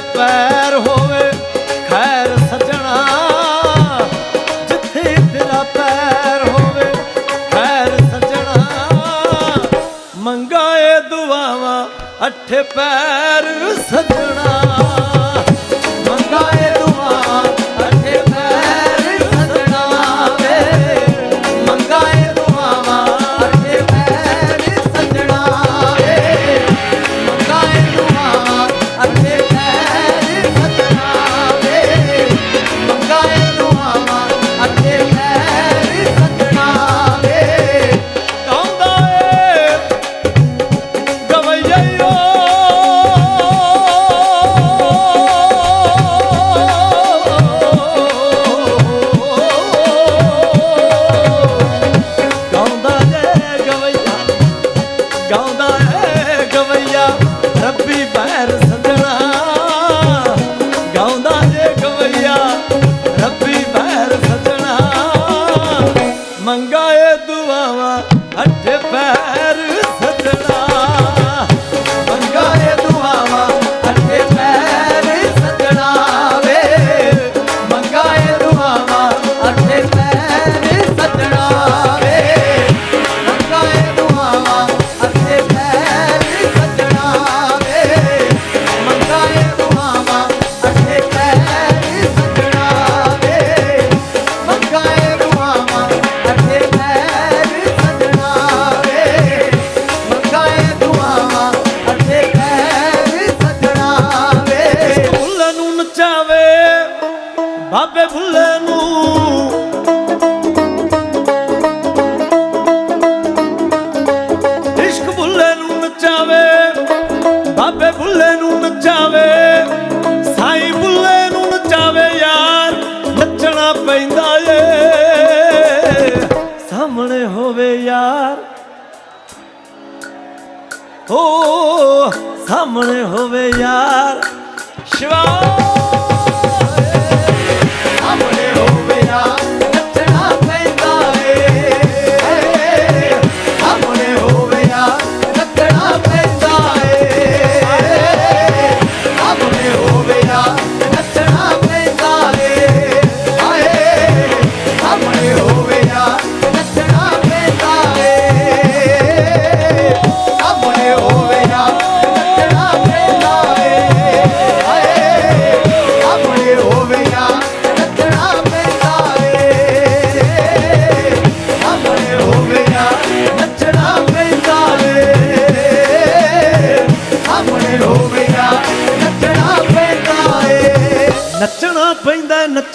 ਦਾ ਪੈਰ ਹੋਵੇ, ਖੈਰ ਸਜਣਾ। ਜਿੱਥੇ ਤੇਰਾ ਪੈਰ ਹੋਵੇ, ਖੈਰ ਸਜਣਾ। ਮੰਗਾਏ ਦੁਆਵਾਂ, ਅੱਠ ਪੈਰ ਸਜਣਾ। ਰੱਬੀ ਗਾਉਂਦਾ ਜੇ ਗਵਈਆ ਰੱਬੀ ਬਹਿਰ ਸੰਦਣਾ ਮੰਗਾਏ ਦੁਆਵਾ ਅੱਠ ਪੈਰ ਬਾਬੇ ਭੁੱਲੇ ਨੂੰ। ਇਸ਼ਕ ਭੁੱਲੇ ਨੂੰ ਨਚਾਵੇ, ਬਾਬੇ ਭੁੱਲੇ ਨੂੰ ਨਚਾਵੇ। ਸਾਈਂ ਭੁੱਲੇ ਨੂੰ ਨਚਾਵੇ ਯਾਰ, ਨੱਚਣਾ ਪੈਂਦਾ ਏ। ਸਾਹਮਣੇ ਹੋਵੇ ਯਾਰ। ਹੋ ਸਾਹਮਣੇ ਹੋਵੇ ਯਾਰ। ਸ਼ਿਵਾ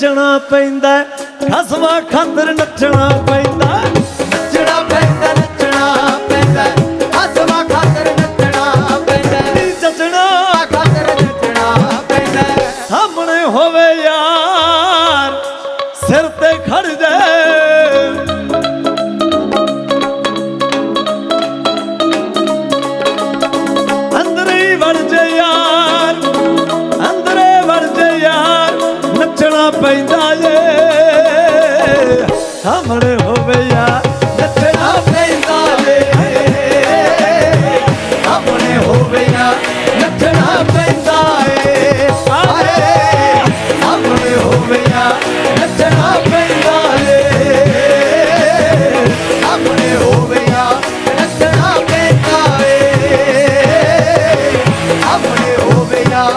ਨੱਚਣਾ ਪੈਂਦਾ ਖਸਮਾ ਖਾਤਰ ਨੱਚਣਾ ਪੈਂਦਾ ਨੱਚਣਾ ਪੈਂਦਾ ਨੱਚਣਾ ਪੈਂਦਾ ਖਸਮਾ ਖਾਤਰ ਨੱਚਣਾ ਪੈਂਦਾ ਨੱਚਣਾ ਖਾਤਰ ਨੱਚਣਾ ਪੈਂਦਾ ਸਾਹਮਣੇ ਹੋਵੇ ਯਾਰ, ਸਿਰ ਤੇ ਖੜ ਜਾਏ ਅੰਦਰ ਹੀ ਵੜ ਜਾ ਯਾਰ। ਹੋਵੇ ਨਾ।